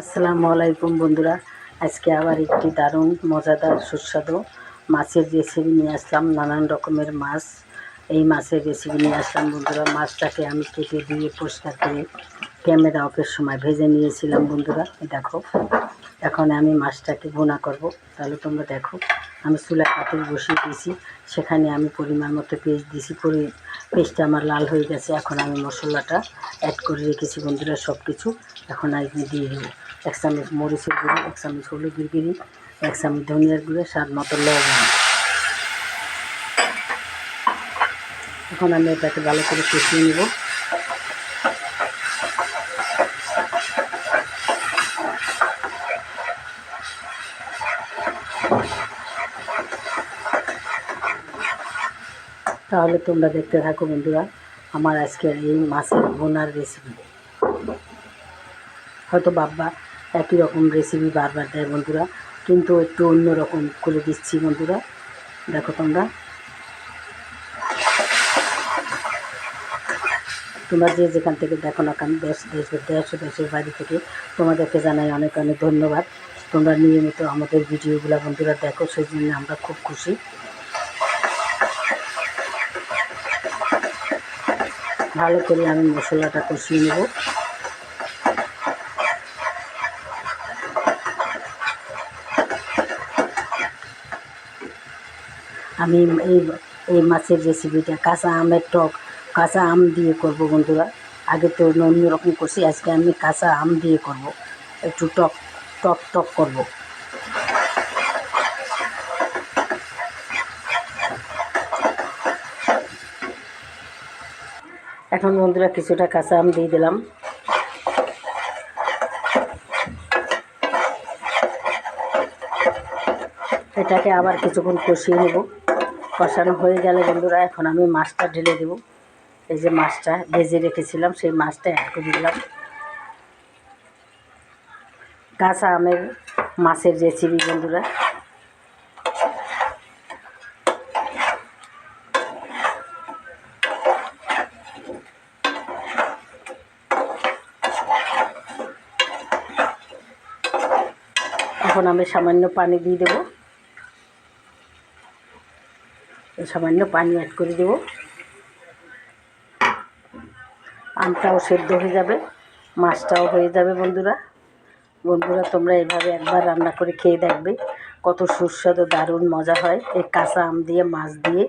আসসালামু আলাইকুম বন্ধুরা। আজকে আবার একটি দারুণ, মজাদার, সুস্বাদু মাছের রেসিপি নিয়ে আসলাম, নানান রকমের মাছ। এই মাছের রেসিপি নিয়ে আসলাম বন্ধুরা। মাছটাকে আমি কেটে দিয়ে পরিষ্কার করে ক্যামেরা অফের সময় ভেজে নিয়েছিলাম বন্ধুরা। দেখো, এখন আমি মাছটাকে বোনা করব। তাহলে তোমরা দেখো, আমি চুলা পাতিল বসিয়ে দিয়েছি। সেখানে আমি পরিমাণ মতো পেস্ট দিয়েছি। পরি পেস্টটা আমার লাল হয়ে গেছে। এখন আমি মশলাটা অ্যাড করে রেখেছি বন্ধুরা সব কিছু এখন আমি দিয়ে দেবো। এক চামচ মরিচের গুঁড়ো এক চামচ হলুদের গুঁড়ি এক চামচ ধনিয়ার গুঁড়ো স্বাদ মতো লবণ এখন আমি এটাকে ভালো করে কষিয়ে নেব। তাহলে তোমরা দেখতে থাকো বন্ধুরা, আমার আজকের এই মাছের বোনার রেসিপি হয়তো বাবা একই রকম রেসিপি বারবার দেয় বন্ধুরা। কিন্তু একটু অন্য রকম করে দিচ্ছি বন্ধুরা। দেখো তোমরা। তোমরা যে যেখান থেকে দেখো না কেন, দেশ দেশ দেশ দেশের বাড়ি থেকে তোমাদেরকে জানাই অনেক অনেক ধন্যবাদ। তোমরা নিয়মিত আমাদের ভিডিওগুলো বন্ধুরা দেখো, সেই জন্য আমরা খুব খুশি। ভালো করে আমি মশলাটা কষিয়ে নেব। আমি এই এই মাছের রেসিপিটা কাঁচা আমের টক, কাঁচা আম দিয়ে করব বন্ধুরা। আগে তো অন্য রকম করছি, আজকে আমি কাঁচা আম দিয়ে করব। একটু টক টক টক করব। এখন বন্ধুরা কিছুটা কাঁচা আম দিয়ে দিলাম। এটাকে আবার কিছুক্ষণ কষিয়ে নেব। কষানো হয়ে গেলে বন্ধুরা, এখন আমি মাছটা ঢেলে দেব। এই যে মাছটা ভেজে রেখেছিলাম, সেই মাছটা অ্যাড করে দিলাম। কাঁচা আমের মাছের রেসিপি বন্ধুরা। এখন আমি সামান্য পানি দিয়ে দেবো। সামান্য পানি অ্যাড করে দেব। আমটাও সেদ্ধ হয়ে যাবে, মাছটাও হয়ে যাবে বন্ধুরা। বন্ধুরা, তোমরা এভাবে একবার রান্না করে খেয়ে দেখবে কত সুস্বাদু, দারুণ মজা হয়। এই কাঁচা আম দিয়ে, মাছ দিয়ে।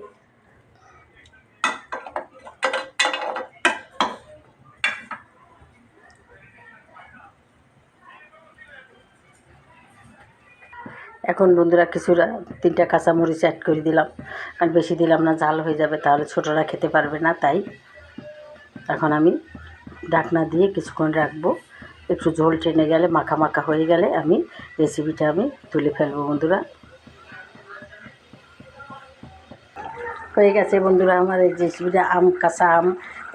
এখন বন্ধুরা কিছুটা তিনটা কাঁচামরিচ অ্যাড করে দিলাম। আর বেশি দিলাম না, ঝাল হয়ে যাবে, তাহলে ছোটরা খেতে পারবে না, তাই। এখন আমি ঢাকনা দিয়ে কিছুক্ষণ রাখব। একটু ঝোল টেনে গেলে, মাখা মাখা হয়ে গেলে আমি রেসিপিটা আমি তুলে ফেলব, বন্ধুরা। হয়ে গেছে বন্ধুরা আমার এই রেসিপিটা আম, কাঁচা আম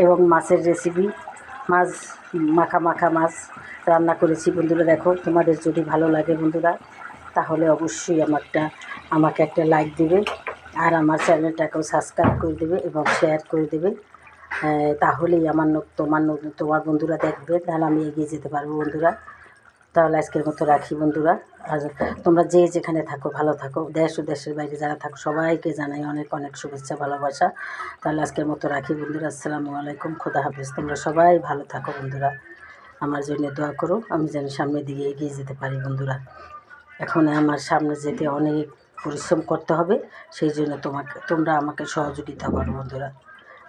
এবং মাছের রেসিপি মাছ, মাখা মাখা মাছ রান্না করেছি বন্ধুরা, দেখো তোমাদের যদি ভালো লাগে বন্ধুরা। তাহলে অবশ্যই আমারটা, আমাকে একটা লাইক দেবে আর আমার চ্যানেলটাকেও সাবস্ক্রাইব করে দেবে এবং শেয়ার করে দেবে। তাহলেই আমার তোমার তোমার বন্ধুরা দেখবে, তাহলে আমি এগিয়ে যেতে পারব বন্ধুরা। তাহলে আজকের মতো রাখি বন্ধুরা। আর তোমরা যে যেখানে থাকো, ভালো থাকো। দেশ ও দেশের বাইরে যারা থাকো, সবাইকে জানাই অনেক অনেক শুভেচ্ছা, ভালোবাসা। তাহলে আজকের মতো রাখি বন্ধুরা। আসসালামু আলাইকুম। খোদা হাফিজ। তোমরা সবাই ভালো থাকো বন্ধুরা। আমার জন্য দোয়া করো। আমি যেন সামনের দিকে এগিয়ে যেতে পারি বন্ধুরা। এখন আমার সামনে যেতে অনেক পরিশ্রম করতে হবে, সেই জন্য তোমাকে, তোমরা আমাকে সহযোগিতা করো বন্ধুরা।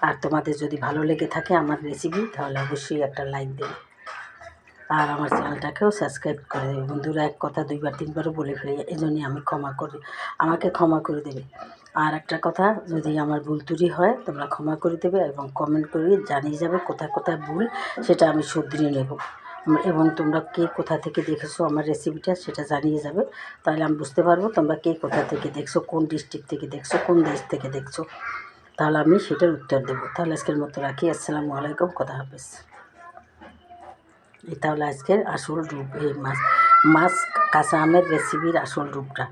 আর তোমাদের যদি ভালো লেগে থাকে আমার রেসিপি তাহলে অবশ্যই একটা লাইক দেবে। আর আমার চ্যানেলটাকেও সাবস্ক্রাইব করে দেবে। বন্ধুরা, এক কথা দুইবার, তিনবারও বলে ফেলে এই জন্যই আমি ক্ষমা করি, আমাকে ক্ষমা করে দেবে। আর একটা কথা, যদি আমার ভুল ত্রুটি হয়, তোমরা ক্ষমা করে দেবে এবং কমেন্ট করে জানিয়ে যাবে কোথায় কোথায় ভুল, সেটা আমি শুধরিয়ে নেব। এবং তোমরা কে কোথা থেকে দেখেছ আমার রেসিপিটা সেটা জানিয়ে যাবে। তাহলে আমি বুঝতে পারব তোমরা কে কোথা থেকে দেখছ, কোন ডিস্ট্রিক্ট থেকে দেখছ, কোন দেশ থেকে দেখছ। তাহলে আমি সেটার উত্তর দেবো। তাহলে আজকের মতো রাখি। আসসালামু আলাইকুম। কথা হাফেজ। এই তাহলে আজকের আসল রূপ, এই মাছ মাছ কাঁচা আমের রেসিপির আসল রূপটা।